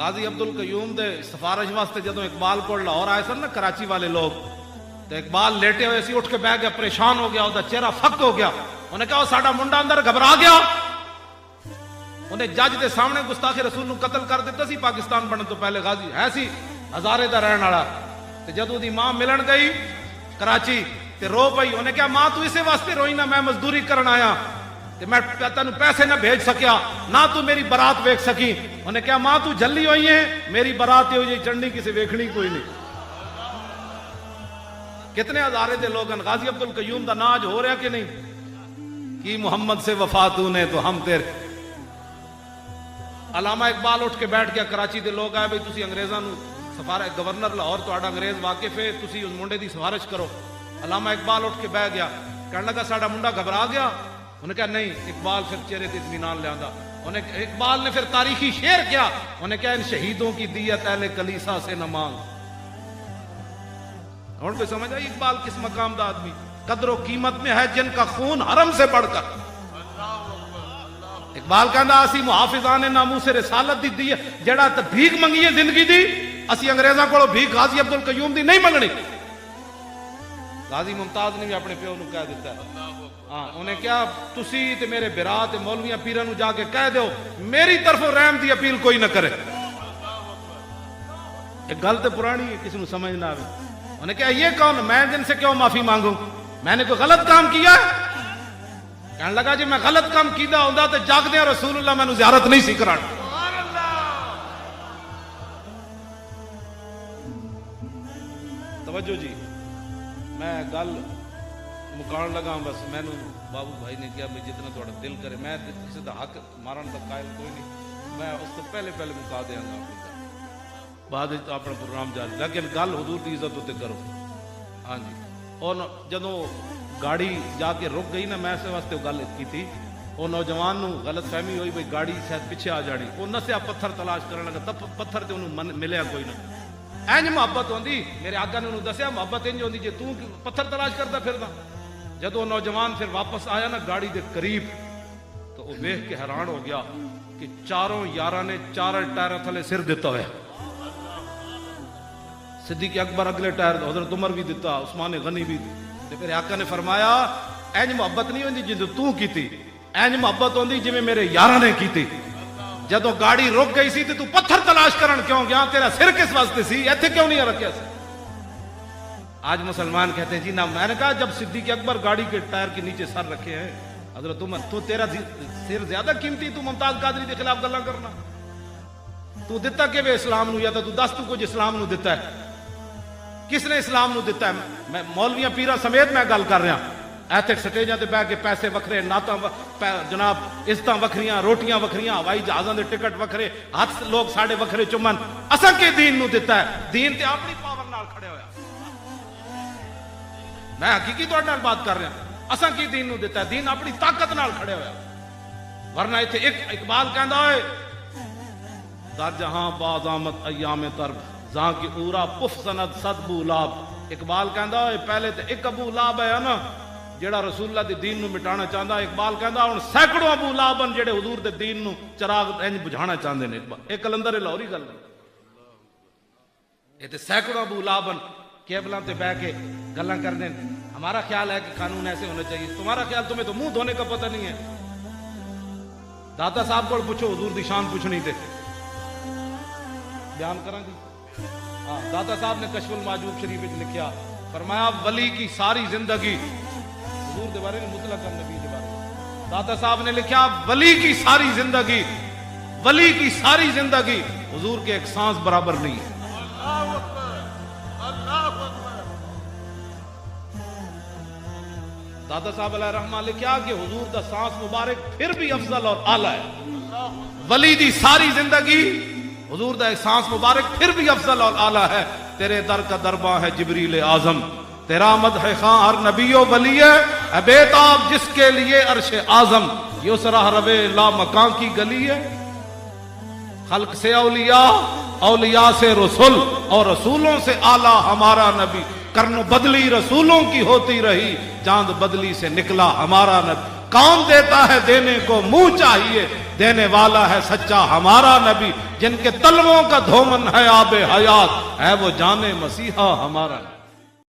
غازی عبدل قیوم دے سفارش واسطے جدوں اقبال کو لاہور آئے سن نا، کراچی والے لوگ تو اقبال لیٹے ہوئے سی، اٹھ کے بہ گیا، پریشان ہو گیا وہ چہرہ فک ہو گیا۔ انہیں کہا وہ ساڈا منڈا اندر گھبرا گیا۔ انہیں جج دے سامنے گستاخ رسول نو قتل کر دیتا سی، پاکستان بننے تو پہلے غازی ہے سی، ہزارے دا رہن والا۔ تے جدوں دی ماں ملن گئی، کراچی، تے رو پئی۔ انہیں کہا، ماں، تو اسے واسطے روئی نہ میں مزدوری کرن آیا۔ تے میں تینوں پیسے نہ بھیج سکیا، نہ تو میری برات ویکھ سکی۔ انہیں کہا، ماں تو جلی ہوئی ہے میری برات ہوئی چڑھنی کسی ویکھنی کوئی نہیں۔ کتنے ہزارے دے لوگ ہیں غازی عبد القیوم دا ناج ہو رہا کہ نہیں؟ کی محمد سے وفات نے، تو ہم تیرے علامہ اقبال اٹھ کے بیٹھ گیا، کراچی دے لوگ آئے، بھئی تسی انگریزاں نو سفارہ، گورنر لاہور تو انگریز واقف ہے، تسی اس منڈے دی سفارش کرو۔ علامہ اقبال اٹھ کے بہ گیا کہنے لگا، ساڈا منڈا گھبرا گیا۔ انہیں کہا، نہیں، اقبال پھر چہرے تے اطمینان لے آندا۔ انہیں اقبال نے پھر تاریخی شعر کیا۔ انہیں کہا، ان شہیدوں کی دیت اہل کلیسا سے نہ مانگ۔ اور کوئی سمجھ آئی اقبال کس مقام دا آدمی؟ قدر و قیمت میں ہے جن کا خون حرم سے بڑھ کر۔ اقبال کہندا، اسی محافظان ناموس رسالت دی دی جڑا تے بھیک منگی ہے زندگی دی، اسی انگریزاں کولو بھیک غازی عبد القیوم دی نہیں منگنی۔ غازی ممتاز نے بھی اپنے پیو نو کہہ دیتا ہے۔ ہاں انہیں کیا تسی تے میرے برا تے مولویاں پیراں نو جا کے کہہ دیو، میری طرف رحم دی اپیل کوئی نہ کرے۔ ایک گل تے پرانی ہے، کسی نو سمجھ نہ آوے۔ انہیں کہا، یہ کون؟ میں جن سے کیوں معافی مانگوں۔ میں نے کوئی غلط کام کیا؟ ہے کہنے لگا جی میں غلط کام کیدا ہوندا تے جاگ دے رسول اللہ مینوں زیارت نہیں سی کرانا۔ توجہ جی میں گل مکان لگا بس میں بابو بھائی نے کیا میں جتنا تھوڑا دل کرے میں کسی دا حق مارن دا قائل کوئی نہیں میں اس تو پہلے پہلے مکا دیاں گا اپنی گل بعد وچ اپنا پروگرام جاری لیکن گل حضور دی عزت تے کرو ہاں جی اور جدوں گاڑی جا کے رک گئی نا میں اس واسطے وہ گل کی تھی وہ نوجوان نو غلط فہمی ہوئی بھئی گاڑی شاید پیچھے آ جانی وہ نسیا پتھر تلاش کرن لگا تب پتھر تے انہوں ملیا کوئی نہ اینج محبت ہوندی میرے آقا نے انہوں دسیا محبت انج ہوندی جے تو پتھر نوجوان پھر واپس آیا نا گاڑی دے قریب، تو وہ دیکھ کے حیران ہو گیا کہ چاروں یاراں نے چار ٹائر تھلے سر دیتا ہوا صدیق اکبر اگلے ٹائر حضرت عمر بھی دیتا، عثمان غنی بھی تے پھر آقا نے فرمایا اینج جی محبت نہیں ہوندی جدو تو کیتی اینج جی محبت ہوندی جویں میرے یاراں نے کیتی۔ جدو گاڑی رک گئی سی تو پتھر تلاش کرن کیوں گیا؟ تیرا سر کس واسطے سی؟ ایتھے کیوں نہیں رکھیا سی؟ آج مسلمان کہتے ہیں جی نہ میں نے کہا جب صدیق اکبر گاڑی کے ٹائر کے نیچے سر رکھے ہیں، حضرت عمر، تو تیرا سر زیادہ قیمتی تو ممتاز قادری کے خلاف گلا کرنا۔ تو دیتا کہ وہ اسلام نو، یا تو دس تو کچھ اسلام نو دیتا ہے۔ کس نے اسلام نو دیتا ہے؟ میں مولویاں پیرا سمیت میں گل کر رہا ایتھے سٹیجاں تے بیٹھ کے پیسے وکھرے، نعتاں جناب، عزتاں وکھریاں، روٹیاں وکھریاں، ہوائی جہازاں دے ٹکٹ وکھرے ہاتھ لوگ ساڈے وکھرے چمن۔ اساں کے دین نو دیتا ہے؟ دین تے اپنی پاور نال کھڑے ہویا میں حقیقی تو نال بات کر رہا اساں کی دین نو دیتا ہے؟ دین اپنی طاقت نال کھڑے ہویا ورنہ ایتھے ایک اقبال کہندا ہے، در جہاں باز آمد ایام ترب، زاں کی اورا پف سند صد بو لاب. اقبال کہندا ہے، پہلے تے ایک ابو لاب ہے نا، جیڑا رسول اللہ دے دین نو مٹانا چاہندا اقبال کہندا، ہن سینکڑوں ابو لاب جڑے حضور دے دین نو چراغ انج بجھانا چاہندے نے۔ اقبال ایک کلندر لاہوری گل۔ یہ تے سینکڑوں ابو لاب کیبلاں تے بیٹھ کے گلاں کرنے ہمارا خیال ہے کہ قانون ایسے ہونا چاہیے۔ تمہارا خیال تمہیں تو منہ دھونے کا پتہ نہیں ہے۔ داتا صاحب کو پوچھو، حضور دی شان پوچھنی تے۔ بیان کریں گی؟ ہاں داتا صاحب نے کشف الماجوب شریف وچ لکھیا، فرمایا، ولی کی ساری زندگی حضور دے بارے میں مطلق نبی دے بارے داتا صاحب نے لکھیا، ولی کی ساری زندگی، ولی کی ساری زندگی حضور کے ایک سانس برابر نہیں ہے۔ دادا صاحب علیہ رحمہ لکھیا کہ حضور دا سانس مبارک پھر بھی افضل اور اعلی ہے۔ ولی دی ساری زندگی حضور دا سانس مبارک پھر بھی افضل اور اعلی ہے۔ تیرے در کا درباں ہے جبریل اعظم۔ تیرا مد ہے خاں ہر نبی و ولی ہے۔ اے بیتاب جس کے لیے عرش اعظم یسرا روے لا مکان کی گلی ہے۔ خلق سے اولیاء اولیاء سے رسول اور رسولوں سے اعلی ہمارا نبی۔ کرن بدلی رسولوں کی ہوتی رہی، چاند بدلی سے نکلا ہمارا نبی۔ کون دیتا ہے دینے کو منہ چاہیے، دینے والا ہے سچا ہمارا نبی۔ جن کے تلووں کا دھومن ہے آب حیات ہے وہ جانے مسیحا ہمارا نبی۔